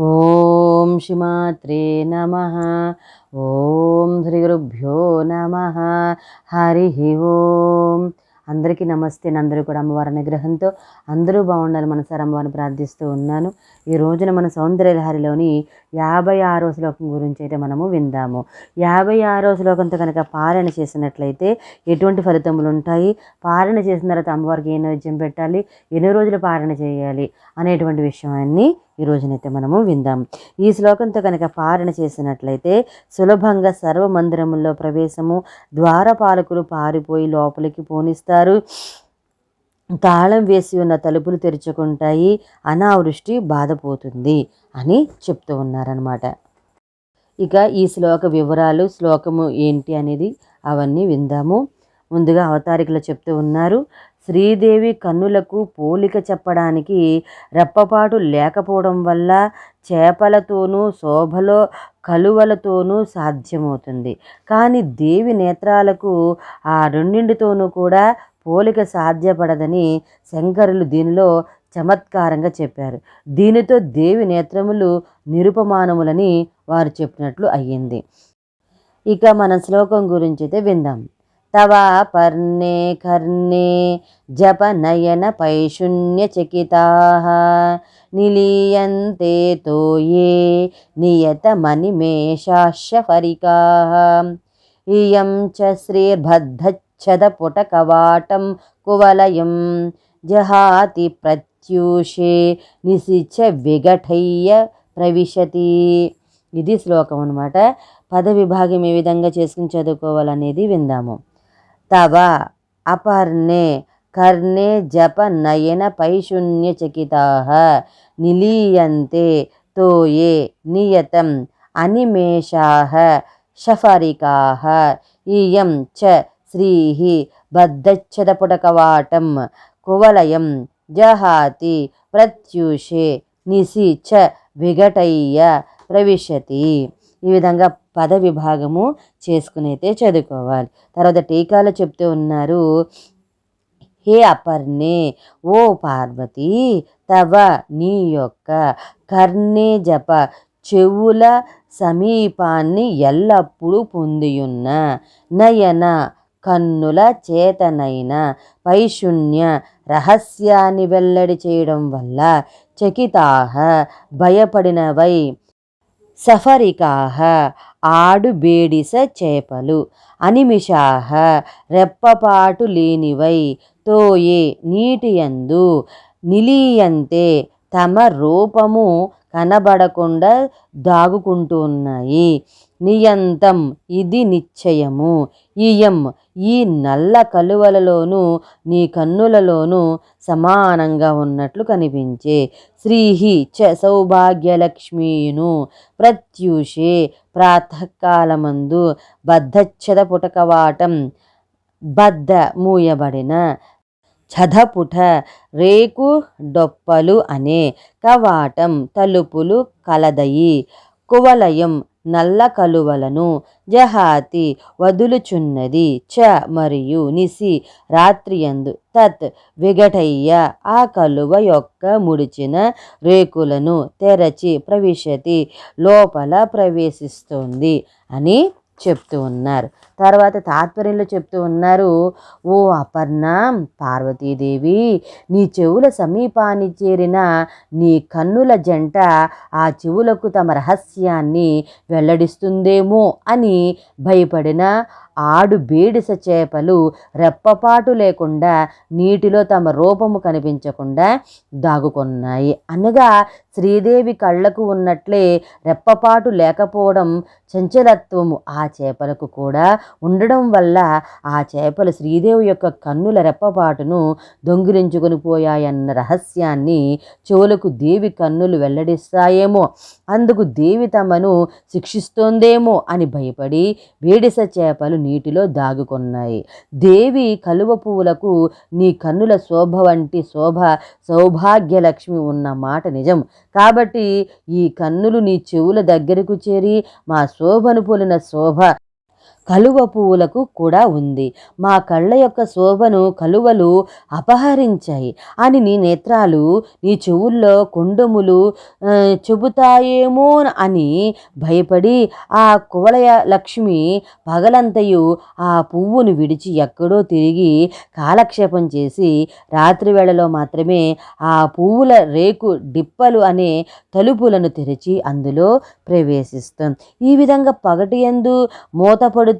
ఓం శ్రీమాత్రే నమ. ఓం శ్రీ గురుభ్యో నమ. హరి ఓం. అందరికీ నమస్తే అందరూ కూడా అమ్మవారి అనుగ్రహంతో అందరూ బాగుండాలి మనసారి అమ్మవారిని ప్రార్థిస్తూ ఉన్నాను. ఈ రోజున మన సౌందర్యలహరిలోని యాభై ఆరో శ్లోకం గురించి అయితే మనము విందాము. యాభై ఆరో శ్లోకంతో కనుక పాలన చేసినట్లయితే ఎటువంటి ఫలితములు ఉంటాయి? పాలన చేసిన తర్వాత అమ్మవారికి ఏ నైవేద్యం పెట్టాలి? ఎన్ని రోజులు పాలన చేయాలి? అనేటువంటి విషయాన్ని ఈ రోజునైతే మనము విందాం. ఈ శ్లోకంతో కనుక పారణ చేసినట్లయితే సులభంగా సర్వ మందిరముల్లో ప్రవేశము ద్వారపాలకులు పారిపోయి లోపలికి పోనిస్తారు. తాళం వేసి ఉన్న తలుపులు తెరుచుకుంటాయి. అనావృష్టి బాధపోతుంది అని చెప్తూ ఉన్నారనమాట ఇక ఈ శ్లోక వివరాలు శ్లోకము ఏంటి అనేది అవన్నీ విందాము. ముందుగా అవతారికలు చెప్తూ ఉన్నారు. శ్రీదేవి కన్నులకు పోలిక చెప్పడానికి రెప్పపాటు లేకపోవడం వల్ల చేపలతోనూ శోభలో కలువలతోనూ సాధ్యమవుతుంది. కానీ దేవి నేత్రాలకు ఆ రెండింటితోనూ కూడా పోలిక సాధ్యపడదని శంకరులు దీనిలో చమత్కారంగా చెప్పారు. దీనితో దేవి నేత్రములు నిరుపమానములని వారు చెప్పినట్లు అయ్యింది. ఇక మన శ్లోకం గురించి అయితే విందాం. తవా పర్ణే కర్ణే జప నయన పైశూన్యచకితా నిలీయంతే తోయే నియతమనిమేషాశఫరికా ఇయం చ శ్రీర్బద్ధచ్చదపుటకవాటం కువలయం జహాతి ప్రత్యూషే నిశిచ విఘటయ్య ప్రవిశతి. ఇది శ్లోకం అనమాట పద విభాగం ఏ విధంగా చేసుకుని చదువుకోవాలనేది విందాము. తవ అపర్ణే కర్ణే జప నయన పైశూన్యచకితా నిలీయంతే తోయే నియతం అనిమేషా షఫరికా ఇయం చ శ్రీ బద్ధచ్చదపుటకవాటం కువలయం జహాతి ప్రత్యూషే నిసి చ విఘటయ్య ప్రవిశతి. ఈ విధంగా పద విభాగము చేసుకునైతే చదువుకోవాలి. తర్వాత టీకాలు చెప్తూ ఉన్నారు హే అపర్ణే ఓ పార్వతి తవ నీ యొక్క కర్ణే జప చెవుల సమీపాన్ని ఎల్లప్పుడూ పొందియున్న నయన కన్నుల చేతనైన పైశూన్య రహస్యాన్ని వెల్లడి చేయడం వల్ల చకితాహ భయపడినవై సఫరికాహ ఆడు బేడిస చేపలు. అనిమిషాహ రెప్పపాటు లేనివై తోయే నీటియందు నిలీయంతే తమ రూపము కనబడకుండా దాగుకుంటూ ఉన్నాయి నియంతం. ఇది నిశ్చయము. ఇయం ఈ నల్ల కలువలలోనూ నీ కన్నులలోనూ సమానంగా ఉన్నట్లు కనిపించే శ్రీహి చ సౌభాగ్యలక్ష్మీయును ప్రత్యూషే ప్రాతకాలమందు బద్ధచ్చద పుటకవాటం బద్ధ మూయబడిన చదపుట రేకు డొప్పలు అనే కవాటం తలుపులు కలదయి కువలయం నల్ల కలువలను జహాతి వదులుచున్నది చ మరియు నిసి రాత్రియందు. తత్ విఘటయ్య ఆ కలువ యొక్క ముడిచిన రేకులను తెరచి ప్రవిశతి లోపల ప్రవేశిస్తుంది అని చెప్తూ ఉన్నారు. తర్వాత తాత్పర్యంలో చెప్తూ ఉన్నారు ఓ అపర్ణ పార్వతీదేవి నీ చెవుల సమీపాన్ని చేరిన నీ కన్నుల జంట ఆ చెవులకు తమ రహస్యాన్ని వెల్లడిస్తుందేమో అని భయపడిన ఆడు బీడిస చేపలు రెప్పపాటు లేకుండా నీటిలో తమ రూపము కనిపించకుండా దాగుకున్నాయి. అనగా శ్రీదేవి కళ్ళకు ఉన్నట్లే రెప్పపాటు లేకపోవడం చంచలత్వము ఆ చేపలకు కూడా ఉండడం వల్ల ఆ చేపలు శ్రీదేవి యొక్క కన్నుల రెప్పపాటును దొంగిలించుకొని పోయాయన్న రహస్యాన్ని చెవులకు దేవి కన్నులు వెల్లడిస్తాయేమో. అందుకు దేవి తమను శిక్షిస్తోందేమో అని భయపడి వేడిస చేపలు నీటిలో దాగుకున్నాయి. దేవి కలువ పువ్వులకు నీ కన్నుల శోభ వంటి శోభ సౌభాగ్యలక్ష్మి ఉన్న మాట నిజం. కాబట్టి ఈ కన్నులు నీ చెవుల దగ్గరకు చేరి మా శోభను పోలిన శోభ కలువ పువ్వులకు కూడా ఉంది. మా కళ్ళ యొక్క శోభను కలువలు అపహరించాయి. అని నీ నేత్రాలు నీ చెవుల్లో కొండములు చెబుతాయేమో అని భయపడి ఆ కువలయ లక్ష్మి పగలంతయు ఆ పువ్వును విడిచి ఎక్కడో తిరిగి కాలక్షేపం చేసి రాత్రి వేళలో మాత్రమే ఆ పువ్వుల రేకు డిప్పలు అనే తలుపులను తెరిచి అందులో ప్రవేశిస్తాం. ఈ విధంగా పగటి ఎందు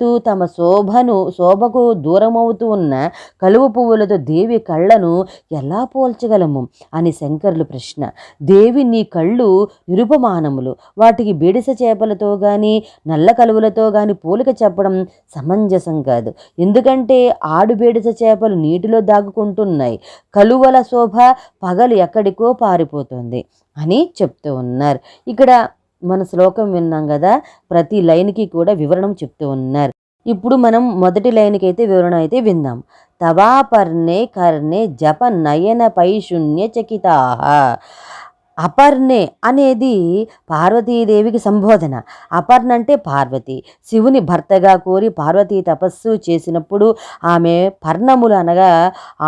మూతపడుతూ తమ శోభను శోభకు దూరమవుతూ ఉన్న కలువ పువ్వులతో దేవి కళ్ళను ఎలా పోల్చగలము? అని శంకరులు ప్రశ్న. దేవి నీ కళ్ళు నిరుపమానములు. వాటికి బేడిస చేపలతో కానీ నల్ల కలువలతో కానీ పోలిక చెప్పడం సమంజసం కాదు. ఎందుకంటే ఆడు బేడిస చేపలు నీటిలో దాగుకుంటున్నాయి. కలువల శోభ పగలు ఎక్కడికో పారిపోతుంది అని చెప్తూ ఉన్నారు. ఇక్కడ మన శ్లోకం విన్నాం కదా ప్రతి లైన్కి కూడా వివరణం చెప్తూ ఉన్నారు. ఇప్పుడు మనం మొదటి లైన్కి అయితే వివరణ అయితే విందాం తవాపర్ణే కర్ణే జప నయన పైశూన్య చకితాహ అపర్ణే అనేది పార్వతీదేవికి సంబోధన. అపర్ణ అంటే పార్వతి. శివుని భర్తగా కోరి పార్వతీ తపస్సు చేసినప్పుడు ఆమె పర్ణములు అనగా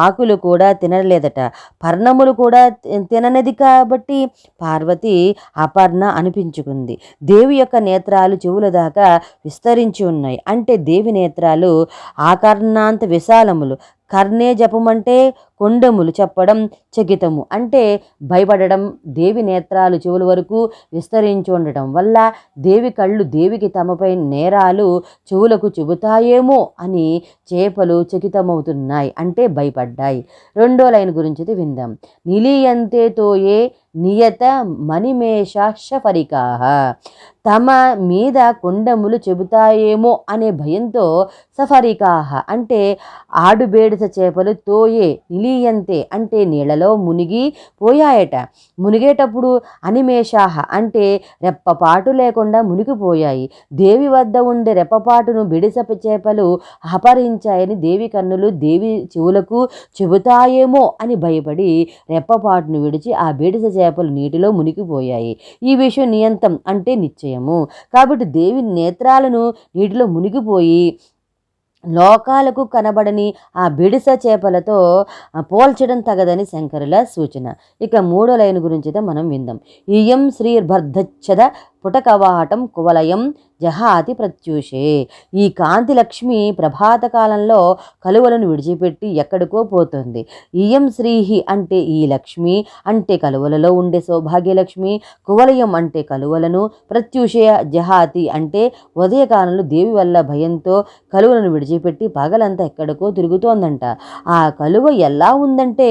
ఆకులు కూడా తినలేదట. పర్ణములు కూడా తిననది తిననిది కాబట్టి పార్వతి అపర్ణ అనిపించుకుంది. దేవి యొక్క నేత్రాలు చెవుల దాకా విస్తరించి ఉన్నాయి. అంటే దేవి నేత్రాలు ఆకర్ణాంత విశాలములు. కర్ణే జపమంటే కొండములు చెప్పడం చకితము. అంటే భయపడడం దేవి నేత్రాలు చెవుల వరకు విస్తరించి ఉండటం వల్ల దేవి కళ్ళు దేవికి తమపై నేరాలు చెవులకు చెబుతాయేమో అని చేపలు చకితమవుతున్నాయి. అంటే భయపడ్డాయి. రెండో లైన్ గురించి విందాం. నిలీయంతే తోయే నియత మణిమేషాశఫరికాహ తమ మీద కొండములు చెబుతాయేమో అనే భయంతో సఫరికాహ అంటే ఆడుబేడిస చేపలు తోయే నిలి నిలీయంతే అంటే నీళ్ళలో మునిగి పోయాయట. మునిగేటప్పుడు అనిమేషాహ అంటే రెప్పపాటు లేకుండా మునిగిపోయాయి. దేవి వద్ద ఉండే రెప్పపాటును బిడిసప చేపలు అపహరించాయని దేవి కన్నులు దేవి చెవులకు చెబుతాయేమో అని భయపడి రెప్పపాటును విడిచి ఆ బీడిస చేపలు నీటిలో మునిగిపోయాయి. ఈ విషయం నియంతం అంటే నిశ్చయము. కాబట్టి దేవి నేత్రాలను నీటిలో మునిగిపోయి లోకాలకు కనబడని ఆ బిడిస చేపలతో పోల్చడం తగదని శంకరుల సూచన. ఇక మూడో లైన్ గురించి మనం విందాం. ఇయం శ్రీర్భర్ధచ్చద పుటకవాటం కువలయం జహాతి ప్రత్యూషే ఈ కాంతి లక్ష్మి ప్రభాత కాలంలో కలువలను విడిచిపెట్టి ఎక్కడికో పోతుంది. ఇయం శ్రీహి అంటే ఈ లక్ష్మి అంటే కలువలలో ఉండే సౌభాగ్యలక్ష్మి కువలయం అంటే కలువలను ప్రత్యూషయ జహాతి అంటే ఉదయకాలంలో దేవి వల్ల భయంతో కలువలను విడిచిపెట్టి పగలంతా ఎక్కడికో తిరుగుతోందంట. ఆ కలువ ఎలా ఉందంటే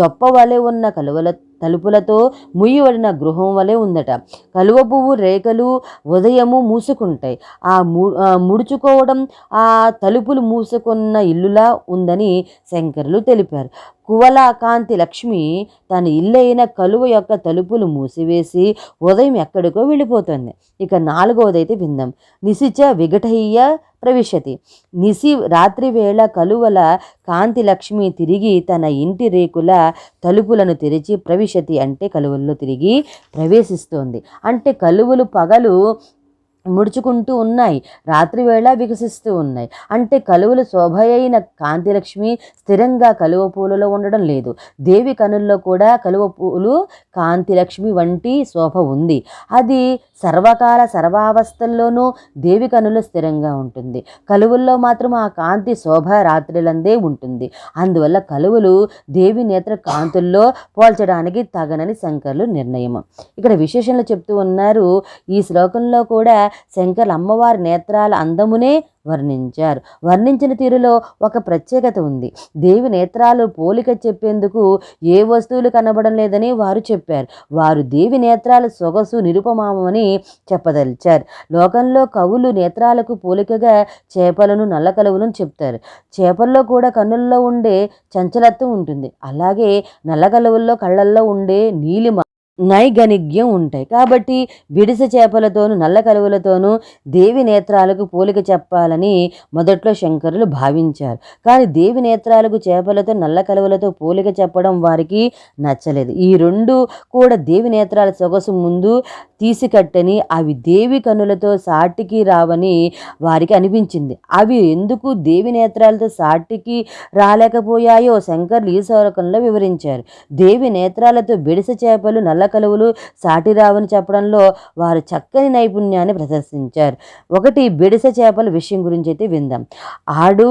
దొప్ప వలె ఉన్న కలువల తలుపులతో ముయ్యబడిన గృహం వలె ఉందట. కలువ పువ్వు రేఖలు ఉదయము మూసుకుంటాయి. ఆ ఆ ముడుచుకోవడం ఆ తలుపులు మూసుకున్న ఇల్లులా ఉందని శంకరులు తెలిపారు. కువల కాంతి లక్ష్మి తన ఇల్లైన కలువ యొక్క తలుపులు మూసివేసి ఉదయం ఎక్కడికో వెళ్ళిపోతుంది. ఇక నాలుగవదైతే విందాం. నిశిచ విఘటయ్య ప్రవిశతి. నిసి రాత్రివేళ కలువల కాంతి లక్ష్మి తిరిగి తన ఇంటి రేకుల తలుపులను తెరిచి ప్రవిశతి అంటే కలువల్లో తిరిగి ప్రవేశిస్తోంది. అంటే కలువలు పగలు ముడుచుకుంటూ ఉన్నాయి రాత్రివేళ వికసిస్తూ ఉన్నాయి. అంటే కలువలు శోభ అయిన కాంతిలక్ష్మి స్థిరంగా కలువ పూలలో ఉండడం లేదు. దేవి కనుల్లో కూడా కలువ పూలు కాంతిలక్ష్మి వంటి శోభ ఉంది. అది సర్వకాల సర్వావస్థల్లోనూ దేవి కనులు స్థిరంగా ఉంటుంది. కలువుల్లో మాత్రం ఆ కాంతి శోభ రాత్రిలందే ఉంటుంది. అందువల్ల కలువలు దేవి నేత్ర కాంతుల్లో పోల్చడానికి తగనని శంకర్లు నిర్ణయం ఇక్కడ విశేషణలు చెప్తూ ఉన్నారు. ఈ శ్లోకంలో కూడా శంకర్లు అమ్మవారి నేత్రాల అందమునే వర్ణించారు. వర్ణించిన తీరులో ఒక ప్రత్యేకత ఉంది. దేవి నేత్రాలు పోలిక చెప్పేందుకు ఏ వస్తువులు కనబడం లేదని వారు చెప్పారు. వారు దేవి నేత్రాల సొగసు నిరుపమామని చెప్పదలిచారు. లోకంలో కవులు నేత్రాలకు పోలికగా చేపలను నల్ల కలువలను చెప్తారు. చేపల్లో కూడా కన్నుల్లో ఉండే చంచలత్వం ఉంటుంది. అలాగే నల్ల కలువల్లో కళ్ళల్లో ఉండే నీలిమ నైగనిగ్యం ఉంటాయి. కాబట్టి బిడిస చేపలతోనూ నల్ల కలువలతోనూ దేవి నేత్రాలకు పోలిక చెప్పాలని మొదట్లో శంకరులు భావించారు. కానీ దేవి నేత్రాలకు చేపలతో నల్ల కలువలతో పోలిక చెప్పడం వారికి నచ్చలేదు. ఈ రెండు కూడా దేవి నేత్రాల సొగసు ముందు తీసికట్టని అవి దేవి కనులతో సాటికి రావని వారికి అనిపించింది. అవి ఎందుకు దేవి నేత్రాలతో సాటికి రాలేకపోయాయో శంకర్లు ఈ సౌరకంలో వివరించారు. దేవి నేత్రాలతో బిడిస చేపలు నల్ల కలువలు సాటి రావని చెప్పడంలో వారు చక్కని నైపుణ్యాన్ని ప్రదర్శించారు. ఒకటి బిడిస చేపల విషయం గురించి అయితే విందాం. ఆడు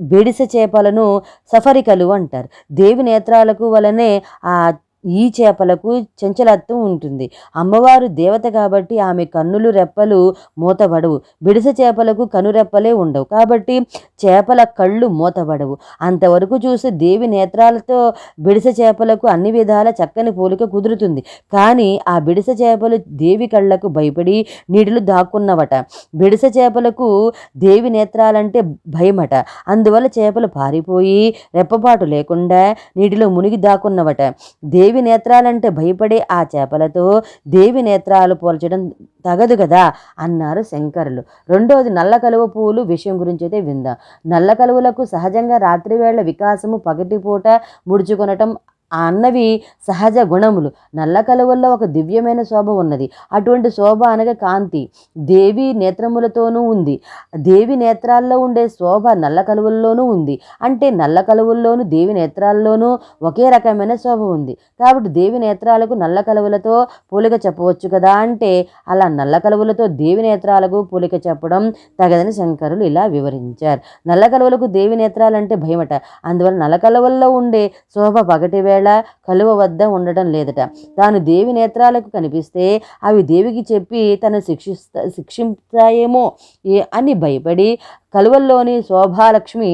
బెడిస చేపలను సఫరికలు అంటారు. దేవి నేత్రాలకు వలనే ఆ ఈ చేపలకు చంచలత్వం ఉంటుంది. అమ్మవారు దేవత కాబట్టి ఆమె కన్నులు రెప్పలు మూతబడవు. బిడిస చేపలకు కనురెప్పలే ఉండవు. కాబట్టి చేపల కళ్ళు మూతబడవు. అంతవరకు చూసి దేవి నేత్రాలతో బిడిస చేపలకు అన్ని విధాల చక్కని పోలిక కుదురుతుంది. కానీ ఆ బిడిస చేపలు దేవి కళ్ళకు భయపడి నీటిలో దాక్కున్నవట. బిడిస చేపలకు దేవి నేత్రాలంటే భయమట. అందువల్ల చేపలు పారిపోయి రెప్పపాటు లేకుండా నీటిలో మునిగి దాక్కున్నవట. దేవి దేవి నేత్రాలంటే భయపడే ఆ చేపలతో దేవి నేత్రాలు పోల్చడం తగదు కదా అన్నారు శంకరులు. రెండోది నల్ల కలువ పువ్వులు విషయం గురించి అయితే విందాం. నల్ల కలువలకు సహజంగా రాత్రివేళ వికాసము పగటిపూట ముడుచుకొనటం ఆ అన్నవి సహజ గుణములు. నల్ల కలువల్లో ఒక దివ్యమైన శోభ ఉన్నది. అటువంటి శోభ అనగా కాంతి. దేవి నేత్రములతోనూ ఉంది. దేవి నేత్రాల్లో ఉండే శోభ నల్ల కలువల్లోనూ ఉంది. అంటే నల్ల కలువల్లోనూ దేవి నేత్రాల్లోనూ ఒకే రకమైన శోభ ఉంది. కాబట్టి దేవి నేత్రాలకు నల్ల కలువలతో పోలిక చెప్పవచ్చు కదా అంటే అలా నల్ల కలువలతో దేవి నేత్రాలకు పోలిక చెప్పడం తగదని శంకరులు ఇలా వివరించారు. నల్ల కలువలకు దేవి నేత్రాలంటే భయమట. అందువల్ల నల్ల కలువల్లో ఉండే శోభ పగటి వేళ వేళ కలువ వద్ద ఉండటం లేదట. తాను దేవి నేత్రాలకు కనిపిస్తే అవి దేవికి చెప్పి తను శిక్షిస్తా శిక్షిస్తాయేమో అని భయపడి కలువల్లోని శోభాలక్ష్మి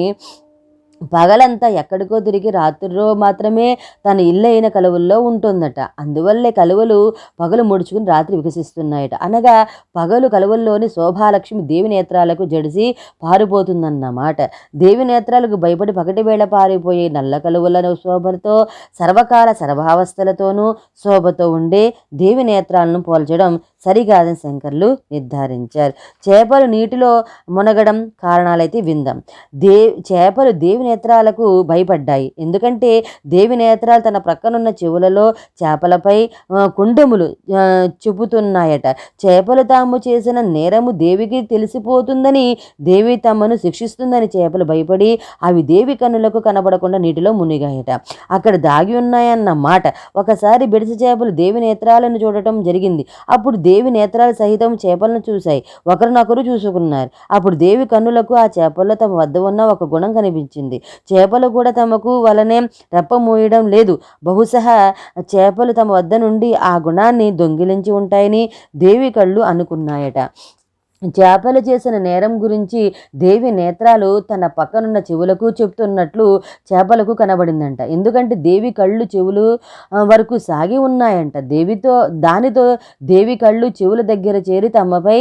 పగలంతా ఎక్కడికో తిరిగి రాత్రిలో మాత్రమే తన ఇల్లు అయిన కలువల్లో ఉంటుందట. అందువల్లే కలువలు పగలు ముడుచుకుని రాత్రి వికసిస్తున్నాయట. అనగా పగలు కలువల్లోని శోభాలక్ష్మి దేవి నేత్రాలకు జడిసి పారిపోతుందన్నమాట. దేవి నేత్రాలకు భయపడి పగటి వేళ పారిపోయే నల్ల కలువలను శోభతో సర్వకాల సర్వావస్థలతోనూ శోభతో ఉండే దేవి నేత్రాలను పోల్చడం సరికాదని శంకర్లు నిర్ధారించారు. చేపలు నీటిలో మునగడం కారణాలైతే విందాం. దే చేపలు దేవి నేత్రాలకు భయపడ్డాయి. ఎందుకంటే దేవి నేత్రాలు తన ప్రక్కనున్న చెవులలో చేపలపై కుండములు చెబుతున్నాయట చేపలు తాము చేసిన నేరము దేవికి తెలిసిపోతుందని దేవి తమను శిక్షిస్తుందని చేపలు భయపడి అవి దేవి కన్నులకు కనబడకుండా నీటిలో మునిగాయట. అక్కడ దాగి ఉన్నాయన్న మాట. ఒకసారి బిడిసి చేపలు దేవి నేత్రాలను చూడటం జరిగింది. అప్పుడు దేవి నేత్రాలు సహితం చేపలను చూశాయి. ఒకరినొకరు చూసుకున్నారు. అప్పుడు దేవి కన్నులకు ఆ చేపల్లో తమ వద్ద ఉన్న ఒక గుణం కనిపించింది. చేపలు కూడా తమకు వలనే రెప్పమూయడం లేదు. బహుశా చేపలు తమ వద్ద నుండి ఆ గుణాన్ని దొంగిలించి ఉంటాయని దేవి కళ్ళు అనుకున్నాయట. చేపలు చేసిన నేరం గురించి దేవి నేత్రాలు తన పక్కనున్న చెవులకు చెప్తున్నట్లు చేపలకు కనబడిందంట. ఎందుకంటే దేవి కళ్ళు చెవులు వరకు సాగి ఉన్నాయంట. దేవితో దానితో దేవి కళ్ళు చెవుల దగ్గర చేరి తమపై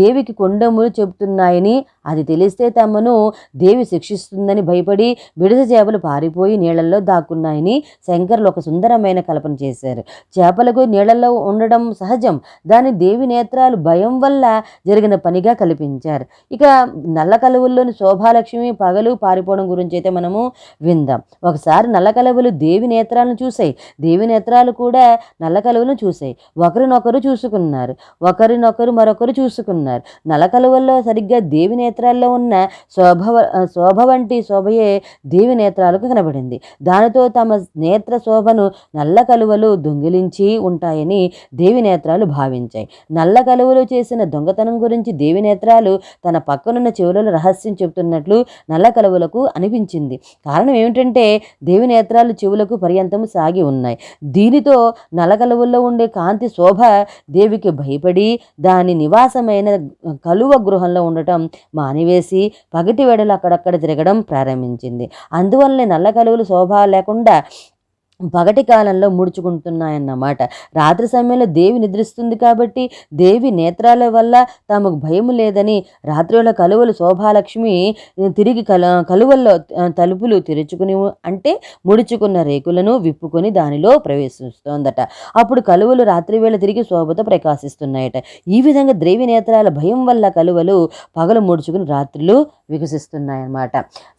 దేవికి కొండములు చెబుతున్నాయని అది తెలిస్తే తమను దేవి శిక్షిస్తుందని భయపడి బిడిద చేపలు పారిపోయి నీళ్ళలో దాక్కున్నాయని శంకర్లు ఒక సుందరమైన కల్పన చేశారు. చేపలకు నీళ్ళలో ఉండడం సహజం. దాని దేవి నేత్రాలు భయం వల్ల జరిగిన పనిగా కల్పించారు. ఇక నల్ల కలువుల్లోని శోభాలక్ష్మి పగలు పారిపోవడం గురించి అయితే మనము విందాం. ఒకసారి నల్ల కలువలు దేవి నేత్రాలను చూసాయి దేవి నేత్రాలు కూడా నల్ల కలువలను చూసాయి ఒకరినొకరు చూసుకున్నారు. ఒకరినొకరు మరొకరు చూసుకున్నారు. నల్ల కలువల్లో సరిగ్గా దేవి నేత్ర నేత్రాల్లో ఉన్న శోభ శోభ వంటి శోభయే దేవి నేత్రాలకు కనబడింది. దానితో తమ నేత్ర శోభను నల్ల కలువలు దొంగిలించి ఉంటాయని దేవి నేత్రాలు భావించాయి. నల్ల కలువలు చేసిన దొంగతనం గురించి దేవి నేత్రాలు తన పక్కనున్న చెవులలో రహస్యం చెబుతున్నట్లు నల్ల కలువలకు అనిపించింది. కారణం ఏమిటంటే దేవి నేత్రాలు చెవులకు పర్యంతము సాగి ఉన్నాయి. దీనితో నల్ల కలువల్లో ఉండే కాంతి శోభ దేవికి భయపడి దాని నివాసమైన కలువ గృహంలో ఉండటం మానివేసి పగటి వేడలు అక్కడక్కడ తిరగడం ప్రారంభించింది. అందువల్లనే నల్ల కలువలు శోభ లేకుండా పగటి కాలంలో ముడుచుకుంటున్నాయన్నమాట. రాత్రి సమయంలో దేవి నిద్రిస్తుంది కాబట్టి దేవి నేత్రాల వల్ల తమకు భయం లేదని రాత్రివేళ కలువలు శోభాలక్ష్మి తిరిగి కల కలువల్లో తలుపులు తెరుచుకుని అంటే ముడుచుకున్న రేకులను విప్పుకొని దానిలో ప్రవేశిస్తోందట. అప్పుడు కలువలు రాత్రివేళ తిరిగి శోభతో ప్రకాశిస్తున్నాయట. ఈ విధంగా దేవి నేత్రాల భయం వల్ల కలువలు పగలు ముడుచుకుని రాత్రులు వికసిస్తున్నాయన్నమాట.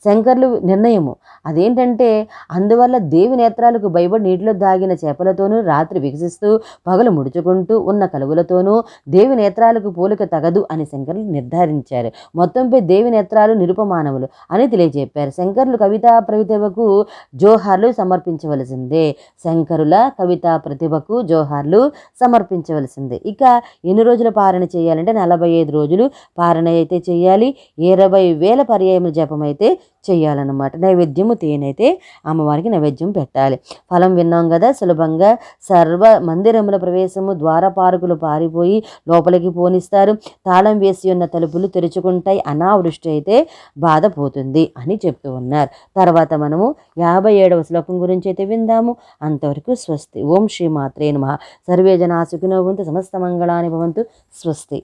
శంకర్లు నిర్ణయము అదేంటంటే అందువల్ల దేవి నేత్రాలకు భయపడి నీటిలో దాగిన చేపలతోనూ రాత్రి వికసిస్తూ పగలు ముడుచుకుంటూ ఉన్న కలువలతోనూ దేవి నేత్రాలకు పోలిక తగదు అని శంకర్లు నిర్ధారించారు. మొత్తంపై దేవి నేత్రాలు నిరుపమానవులు అని తెలియజెప్పారు. శంకరులు కవితా ప్రతిభకు జోహార్లు సమర్పించవలసిందే. శంకరుల కవితా ప్రతిభకు జోహార్లు సమర్పించవలసిందే. ఇక ఎన్ని రోజులు పారణ చేయాలంటే నలభై ఐదు రోజులు పారణ అయితే చేయాలి. ఇరవై వేల పర్యాయముల జపం అయితే చేయాలన్నమాట. నైవేద్యము తేనైతే అమ్మవారికి నైవేద్యం పెట్టాలి. ఫలం విన్నాం కదా సులభంగా సర్వ మందిరముల ప్రవేశము ద్వారపారకులు పారిపోయి లోపలికి పోనిస్తారు. తాళం వేసి ఉన్న తలుపులు తెరుచుకుంటాయి. అనావృష్టి అయితే బాధ పోతుంది అని చెప్తూ ఉన్నారు. తర్వాత మనము యాభై ఏడవ శ్లోకం గురించి అయితే విందాము. అంతవరకు స్వస్తి. ఓం శ్రీ మాత్రే నమ. సర్వే జనా సుఖినో భవంతు సమస్త మంగళాని భవంతు. స్వస్తి.